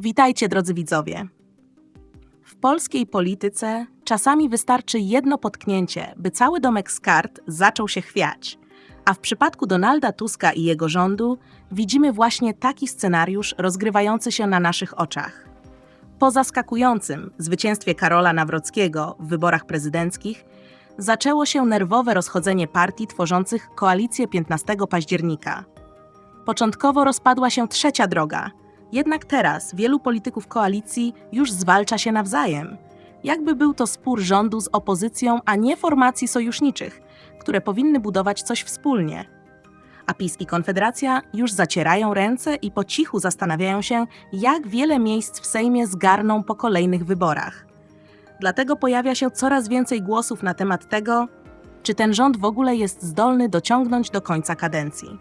Witajcie, drodzy widzowie. W polskiej polityce czasami wystarczy jedno potknięcie, by cały domek z kart zaczął się chwiać. A w przypadku Donalda Tuska i jego rządu widzimy właśnie taki scenariusz rozgrywający się na naszych oczach. Po zaskakującym zwycięstwie Karola Nawrockiego w wyborach prezydenckich zaczęło się nerwowe rozchodzenie partii tworzących koalicję 15 października. Początkowo rozpadła się trzecia droga, jednak teraz wielu polityków koalicji już zwalcza się nawzajem. Jakby był to spór rządu z opozycją, a nie formacji sojuszniczych, które powinny budować coś wspólnie. A PiS i Konfederacja już zacierają ręce i po cichu zastanawiają się, jak wiele miejsc w Sejmie zgarną po kolejnych wyborach. Dlatego pojawia się coraz więcej głosów na temat tego, czy ten rząd w ogóle jest zdolny dociągnąć do końca kadencji.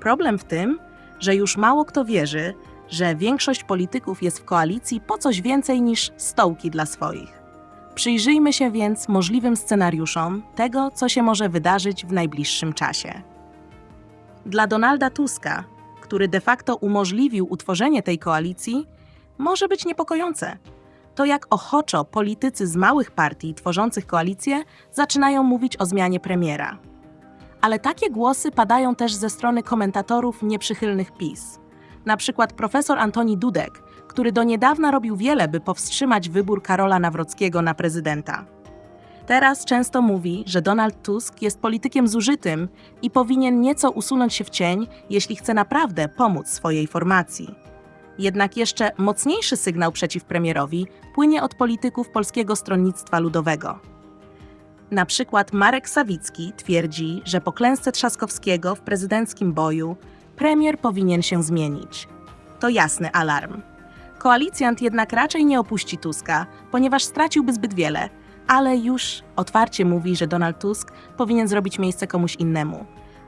Problem w tym, że już mało kto wierzy, że większość polityków jest w koalicji po coś więcej niż stołki dla swoich. Przyjrzyjmy się więc możliwym scenariuszom tego, co się może wydarzyć w najbliższym czasie. Dla Donalda Tuska, który de facto umożliwił utworzenie tej koalicji, może być niepokojące. To jak ochoczo politycy z małych partii tworzących koalicję zaczynają mówić o zmianie premiera. Ale takie głosy padają też ze strony komentatorów nieprzychylnych PiS. Na przykład profesor Antoni Dudek, który do niedawna robił wiele, by powstrzymać wybór Karola Nawrockiego na prezydenta. Teraz często mówi, że Donald Tusk jest politykiem zużytym i powinien nieco usunąć się w cień, jeśli chce naprawdę pomóc swojej formacji. Jednak jeszcze mocniejszy sygnał przeciw premierowi płynie od polityków Polskiego Stronnictwa Ludowego. Na przykład Marek Sawicki twierdzi, że po klęsce Trzaskowskiego w prezydenckim boju premier powinien się zmienić. To jasny alarm. Koalicjant jednak raczej nie opuści Tuska, ponieważ straciłby zbyt wiele, ale już otwarcie mówi, że Donald Tusk powinien zrobić miejsce komuś innemu.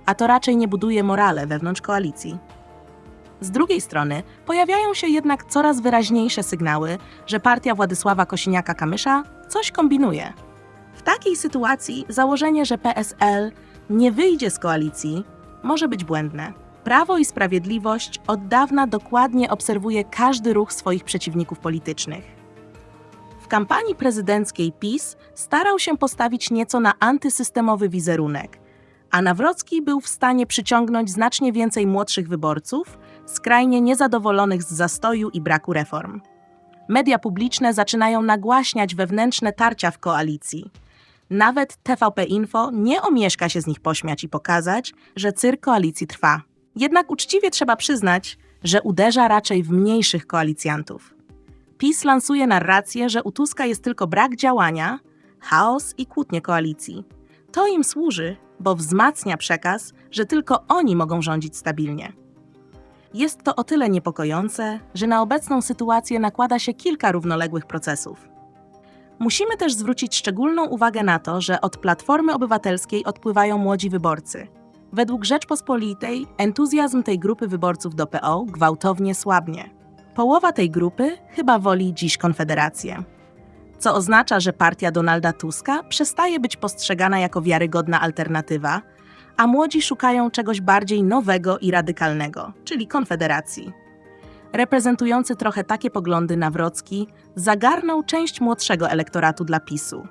A to raczej nie buduje morale wewnątrz koalicji. Z drugiej strony pojawiają się jednak coraz wyraźniejsze sygnały, że partia Władysława Kosiniaka-Kamysza coś kombinuje. W takiej sytuacji założenie, że PSL nie wyjdzie z koalicji, może być błędne. Prawo i Sprawiedliwość od dawna dokładnie obserwuje każdy ruch swoich przeciwników politycznych. W kampanii prezydenckiej PiS starał się postawić nieco na antysystemowy wizerunek, a Nawrocki był w stanie przyciągnąć znacznie więcej młodszych wyborców, skrajnie niezadowolonych z zastoju i braku reform. Media publiczne zaczynają nagłaśniać wewnętrzne tarcia w koalicji. Nawet TVP Info nie omieszka się z nich pośmiać i pokazać, że cyrk koalicji trwa. Jednak uczciwie trzeba przyznać, że uderza raczej w mniejszych koalicjantów. PiS lansuje narrację, że u Tuska jest tylko brak działania, chaos i kłótnie koalicji. To im służy, bo wzmacnia przekaz, że tylko oni mogą rządzić stabilnie. Jest to o tyle niepokojące, że na obecną sytuację nakłada się kilka równoległych procesów. Musimy też zwrócić szczególną uwagę na to, że od Platformy Obywatelskiej odpływają młodzi wyborcy. Według Rzeczpospolitej entuzjazm tej grupy wyborców do PO gwałtownie słabnie. Połowa tej grupy chyba woli dziś Konfederację. Co oznacza, że partia Donalda Tuska przestaje być postrzegana jako wiarygodna alternatywa, a młodzi szukają czegoś bardziej nowego i radykalnego, czyli Konfederacji. Reprezentujący trochę takie poglądy Nawrocki zagarnął część młodszego elektoratu dla PiSu.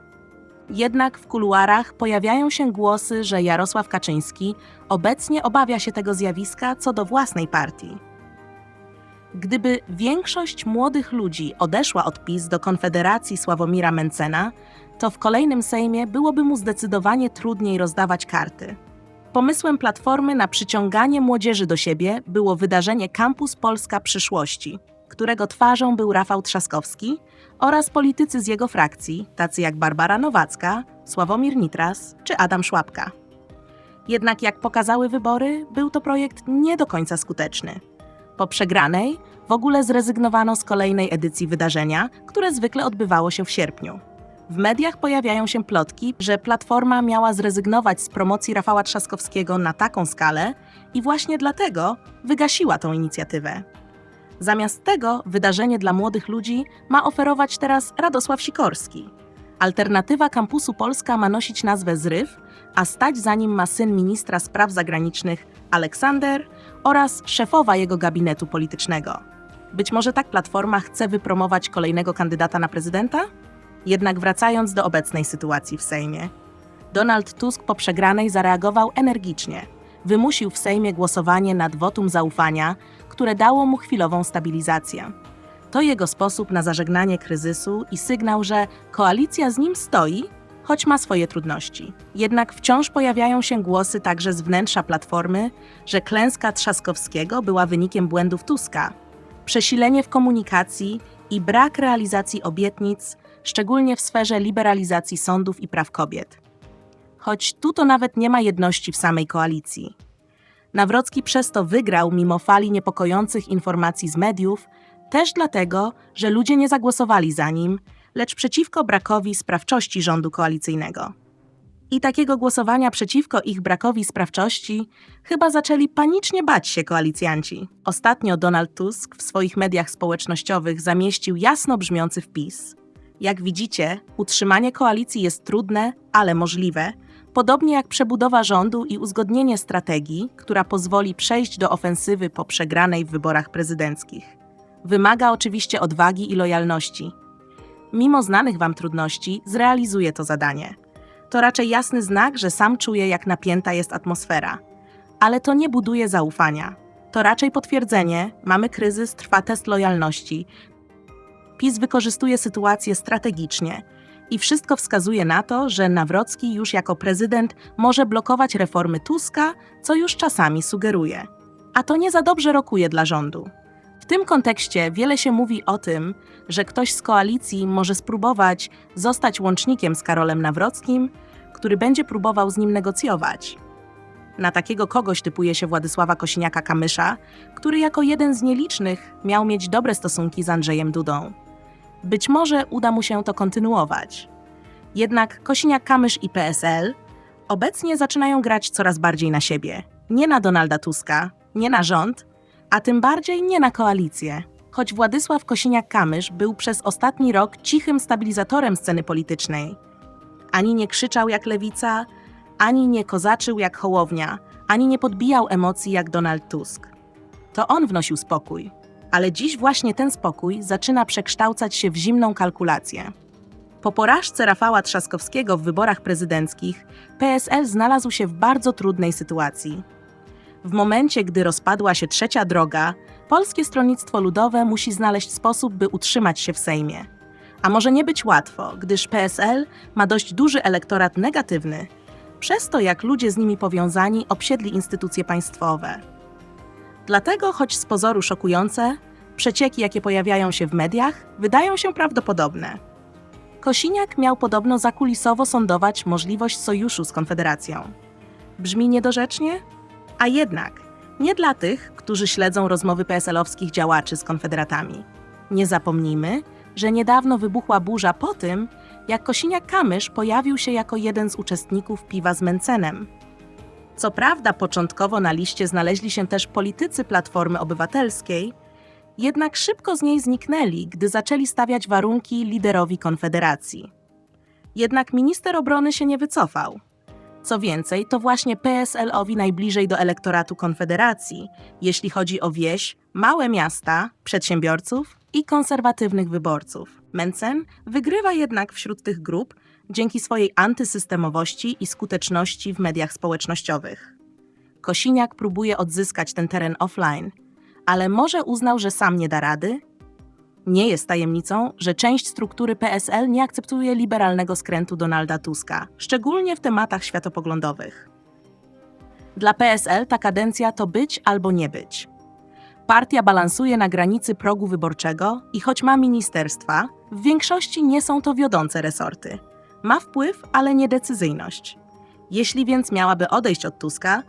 Jednak w kuluarach pojawiają się głosy, że Jarosław Kaczyński obecnie obawia się tego zjawiska co do własnej partii. Gdyby większość młodych ludzi odeszła od PiS do Konfederacji Sławomira Mencena, to w kolejnym Sejmie byłoby mu zdecydowanie trudniej rozdawać karty. Pomysłem Platformy na przyciąganie młodzieży do siebie było wydarzenie Campus Polska Przyszłości, którego twarzą był Rafał Trzaskowski oraz politycy z jego frakcji, tacy jak Barbara Nowacka, Sławomir Nitras czy Adam Szłapka. Jednak jak pokazały wybory, był to projekt nie do końca skuteczny. Po przegranej w ogóle zrezygnowano z kolejnej edycji wydarzenia, które zwykle odbywało się w sierpniu. W mediach pojawiają się plotki, że Platforma miała zrezygnować z promocji Rafała Trzaskowskiego na taką skalę i właśnie dlatego wygasiła tą inicjatywę. Zamiast tego wydarzenie dla młodych ludzi ma oferować teraz Radosław Sikorski. Alternatywa Kampusu Polska ma nosić nazwę Zryw, a stać za nim ma syn ministra spraw zagranicznych Aleksander oraz szefowa jego gabinetu politycznego. Być może tak Platforma chce wypromować kolejnego kandydata na prezydenta? Jednak wracając do obecnej sytuacji w Sejmie. Donald Tusk po przegranej zareagował energicznie. Wymusił w Sejmie głosowanie nad wotum zaufania, które dało mu chwilową stabilizację. To jego sposób na zażegnanie kryzysu i sygnał, że koalicja z nim stoi, choć ma swoje trudności. Jednak wciąż pojawiają się głosy także z wnętrza Platformy, że klęska Trzaskowskiego była wynikiem błędów Tuska. Przesilenie w komunikacji i brak realizacji obietnic, szczególnie w sferze liberalizacji sądów i praw kobiet. Choć tu to nawet nie ma jedności w samej koalicji. Nawrocki przez to wygrał mimo fali niepokojących informacji z mediów, też dlatego, że ludzie nie zagłosowali za nim, lecz przeciwko brakowi sprawczości rządu koalicyjnego. I takiego głosowania przeciwko ich brakowi sprawczości chyba zaczęli panicznie bać się koalicjanci. Ostatnio Donald Tusk w swoich mediach społecznościowych zamieścił jasno brzmiący wpis. Jak widzicie, utrzymanie koalicji jest trudne, ale możliwe, podobnie jak przebudowa rządu i uzgodnienie strategii, która pozwoli przejść do ofensywy po przegranej w wyborach prezydenckich. Wymaga oczywiście odwagi i lojalności. Mimo znanych wam trudności, zrealizuje to zadanie. To raczej jasny znak, że sam czuje, jak napięta jest atmosfera. Ale to nie buduje zaufania. To raczej potwierdzenie, mamy kryzys, trwa test lojalności. PiS wykorzystuje sytuację strategicznie i wszystko wskazuje na to, że Nawrocki już jako prezydent może blokować reformy Tuska, co już czasami sugeruje. A to nie za dobrze rokuje dla rządu. W tym kontekście wiele się mówi o tym, że ktoś z koalicji może spróbować zostać łącznikiem z Karolem Nawrockim, który będzie próbował z nim negocjować. Na takiego kogoś typuje się Władysława Kosiniaka-Kamysza, który jako jeden z nielicznych miał mieć dobre stosunki z Andrzejem Dudą. Być może uda mu się to kontynuować. Jednak Kosiniak-Kamysz i PSL obecnie zaczynają grać coraz bardziej na siebie. Nie na Donalda Tuska, nie na rząd, a tym bardziej nie na koalicję. Choć Władysław Kosiniak-Kamysz był przez ostatni rok cichym stabilizatorem sceny politycznej. Ani nie krzyczał jak lewica, ani nie kozaczył jak hołownia, ani nie podbijał emocji jak Donald Tusk. To on wnosił spokój. Ale dziś właśnie ten spokój zaczyna przekształcać się w zimną kalkulację. Po porażce Rafała Trzaskowskiego w wyborach prezydenckich, PSL znalazł się w bardzo trudnej sytuacji. W momencie, gdy rozpadła się trzecia droga, Polskie Stronnictwo Ludowe musi znaleźć sposób, by utrzymać się w Sejmie. A może nie być łatwo, gdyż PSL ma dość duży elektorat negatywny, przez to jak ludzie z nimi powiązani obsiedli instytucje państwowe. Dlatego, choć z pozoru szokujące, przecieki, jakie pojawiają się w mediach, wydają się prawdopodobne. Kosiniak miał podobno zakulisowo sądować możliwość sojuszu z Konfederacją. Brzmi niedorzecznie? A jednak, nie dla tych, którzy śledzą rozmowy PSL-owskich działaczy z konfederatami. Nie zapomnijmy, że niedawno wybuchła burza po tym, jak Kosiniak-Kamysz pojawił się jako jeden z uczestników piwa z Mencenem. Co prawda, początkowo na liście znaleźli się też politycy Platformy Obywatelskiej, jednak szybko z niej zniknęli, gdy zaczęli stawiać warunki liderowi Konfederacji. Jednak minister obrony się nie wycofał. Co więcej, to właśnie PSL-owi najbliżej do elektoratu Konfederacji, jeśli chodzi o wieś, małe miasta, przedsiębiorców i konserwatywnych wyborców. Mencen wygrywa jednak wśród tych grup dzięki swojej antysystemowości i skuteczności w mediach społecznościowych. Kosiniak próbuje odzyskać ten teren offline, ale może uznał, że sam nie da rady? Nie jest tajemnicą, że część struktury PSL nie akceptuje liberalnego skrętu Donalda Tuska, szczególnie w tematach światopoglądowych. Dla PSL ta kadencja to być albo nie być. Partia balansuje na granicy progu wyborczego i choć ma ministerstwa, w większości nie są to wiodące resorty. Ma wpływ, ale nie decyzyjność. Jeśli więc miałaby odejść od Tuska,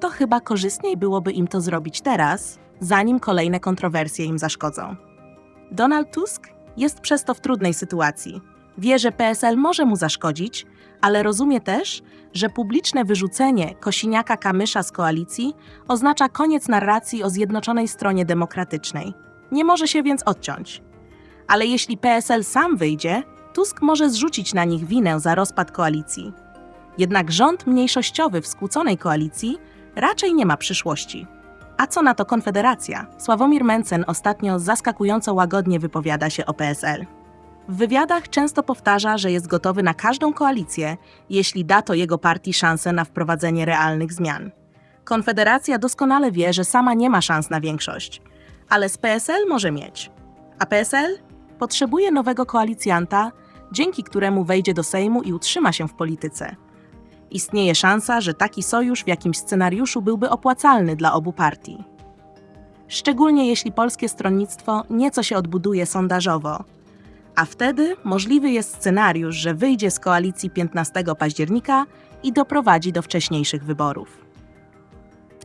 to chyba korzystniej byłoby im to zrobić teraz, zanim kolejne kontrowersje im zaszkodzą. Donald Tusk jest przez to w trudnej sytuacji. Wie, że PSL może mu zaszkodzić, ale rozumie też, że publiczne wyrzucenie Kosiniaka Kamysza z koalicji oznacza koniec narracji o zjednoczonej stronie demokratycznej. Nie może się więc odciąć. Ale jeśli PSL sam wyjdzie, Tusk może zrzucić na nich winę za rozpad koalicji. Jednak rząd mniejszościowy w skłóconej koalicji raczej nie ma przyszłości. A co na to Konfederacja? Sławomir Mencen ostatnio zaskakująco łagodnie wypowiada się o PSL. W wywiadach często powtarza, że jest gotowy na każdą koalicję, jeśli da to jego partii szansę na wprowadzenie realnych zmian. Konfederacja doskonale wie, że sama nie ma szans na większość, ale z PSL może mieć. A PSL potrzebuje nowego koalicjanta, dzięki któremu wejdzie do Sejmu i utrzyma się w polityce. Istnieje szansa, że taki sojusz w jakimś scenariuszu byłby opłacalny dla obu partii. Szczególnie jeśli polskie stronnictwo nieco się odbuduje sondażowo, a wtedy możliwy jest scenariusz, że wyjdzie z koalicji 15 października i doprowadzi do wcześniejszych wyborów.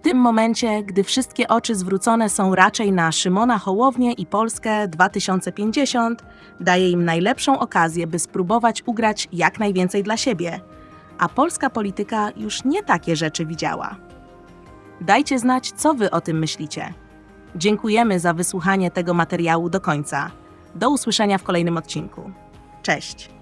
Tym momencie, gdy wszystkie oczy zwrócone są raczej na Szymona Hołownię i Polskę 2050, daje im najlepszą okazję, by spróbować ugrać jak najwięcej dla siebie, a polska polityka już nie takie rzeczy widziała. Dajcie znać, co wy o tym myślicie. Dziękujemy za wysłuchanie tego materiału do końca. Do usłyszenia w kolejnym odcinku. Cześć!